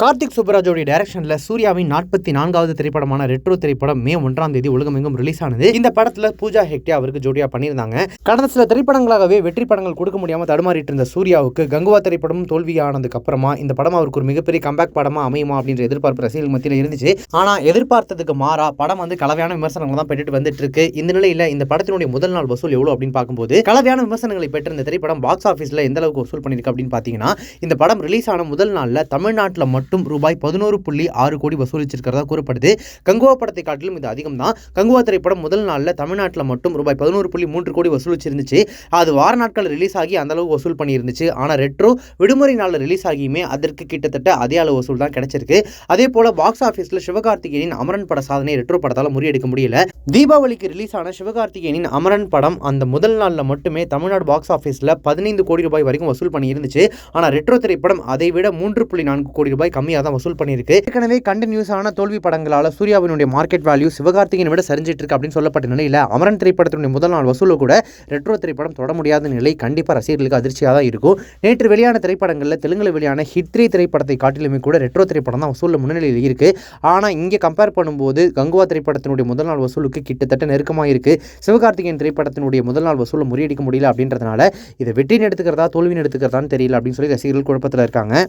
கார்த்திக் சுப்ராஜோடைய டைரக்ஷன்ல சூர்யாவின் நாற்பத்தி நான்காவது திரைப்படமான ரெட்ரோ திரைப்படம் மே ஒன்றாம் தேதி உலகமெங்கும் ரிலீஸ் ஆனது. இந்த படத்துல பூஜா ஹெக்டே அவருக்கு ஜோடியா பண்ணியிருந்தாங்க. கடந்த சில திரைப்படங்களாகவே வெற்றி படங்கள் கொடுக்க முடியாம தடுமாறிட்டு இருந்த சூர்யாவுக்கு கங்குவா திரைப்படம் தோல்வியானதுக்கு அப்புறமா இந்த படம் அவருக்கு ஒரு மிகப்பெரிய கம்பேக் படமா அமையுமா அப்படின்ற எதிர்பார்ப்பு ரசிகர்கள் மத்தியில் இருந்துச்சு. ஆனா எதிர்பார்த்ததுக்கு மாறா படம் வந்து கலவையான விமர்சனங்கள் தான் பெற்றுட்டு வந்துட்டு இருக்கு இந்த நிலையில இந்த படத்தினுடைய முதல் நாள் வசூல் எவ்வளவு அப்படின்னு பார்க்கும்போது கலவையான விமர்சனங்களை பெற்ற இந்த திரைப்படம் பாக்ஸ் ஆஃபீஸ்ல எந்த அளவுக்கு வசூல் பண்ணிருக்கு அப்படின்னு பாத்தீங்கன்னா இந்த படம் ரிலீஸ் ஆன முதல் நாள்ல தமிழ்நாட்டில் மட்டும் மட்டும் ரூபாய் பதினோரு புள்ளி ஆறு கோடி வசூலிச்சிருக்கிறதா கூறப்படுது. கங்குவா படத்தை காட்டிலும் இது அதிகம் தான் கங்குவா திரைப்படம் முதல் நாளில் தமிழ்நாட்டில் மட்டும் ரூபாய் பதினோரு புள்ளி மூன்று கோடி வசூலிச்சிருந்துச்சு. அது வார நாட்கள் ரிலீஸ் ஆகி அந்த அளவு வசூல் பண்ணியிருந்துச்சு. ஆனால் ரெட்ரோ விடுமுறை நாளில் ரிலீஸ் ஆகியுமே அதற்கு கிட்டத்தட்ட அதே அளவு வசூல் தான் கிடைச்சிருக்கு. அதே போல பாக்ஸ் ஆஃபீஸில் சிவகார்த்திகேயனின் அமரன் பட சாதனை ரெட்ரோ படத்தால் முறியடிக்க முடியல. தீபாவளிக்கு ரிலீஸ் ஆன சிவகார்த்திகேயனின் அமரன் படம் அந்த முதல் நாளில் மட்டுமே தமிழ்நாடு பாக்ஸ் ஆஃபீஸில் பதினைந்து கோடி ரூபாய் வரைக்கும் வசூல் பண்ணியிருந்துச்சு. ஆனால் ரெட்ரோ திரைப்படம் அதை விட மூன்று புள்ளி நான்கு கோடி ரூபாய் கம்மியாக தான் வசூல் பண்ணியிருக்கு. ஏற்கனவே கண்டினியூஸான தோல்வி படங்களால் சூர்யாவினுடைய மார்க்கெட் வேல்யூ சிவகார்த்திகேயனை விட சரிஞ்சிட்டு இருக்கு அப்படின்னு சொல்லப்பட்ட நிலையில் அமரன் திரைப்படத்தினுடைய முதல் நாள் வசூலை கூட ரெட்ரோ திரைப்படம் தொட முடியாத நிலை கண்டிப்பாக ரசிகர்களுக்கு அதிர்ச்சியாக தான் இருக்கும். நேற்று வெளியான திரைப்படங்களில் தெலுங்கில் வெளியான ஹித்ரி திரைப்படத்தை காட்டிலுமே கூட ரெட்ரோ திரைப்படம் தான் வசூலில் முன்னிலையில் இருக்கு. ஆனால் இங்கே கம்பேர் பண்ணும்போது கங்குவா திரைப்படத்தினுடைய முதல் நாள் வசூலுக்கு கிட்டத்தட்ட நெருக்கமாக இருக்கு. சிவகார்த்திகேயன் திரைப்படத்தினுடைய முதல் நாள் வசூலை முறியடிக்க முடியல அப்படின்றதுனால இதை வெற்றின்னு எடுத்துக்கிறதா தோல்வின்னு எடுத்துக்கிறதான்னு தெரியல அப்படின்னு சொல்லி ரசிகர்கள் குழப்பத்தில் இருக்காங்க.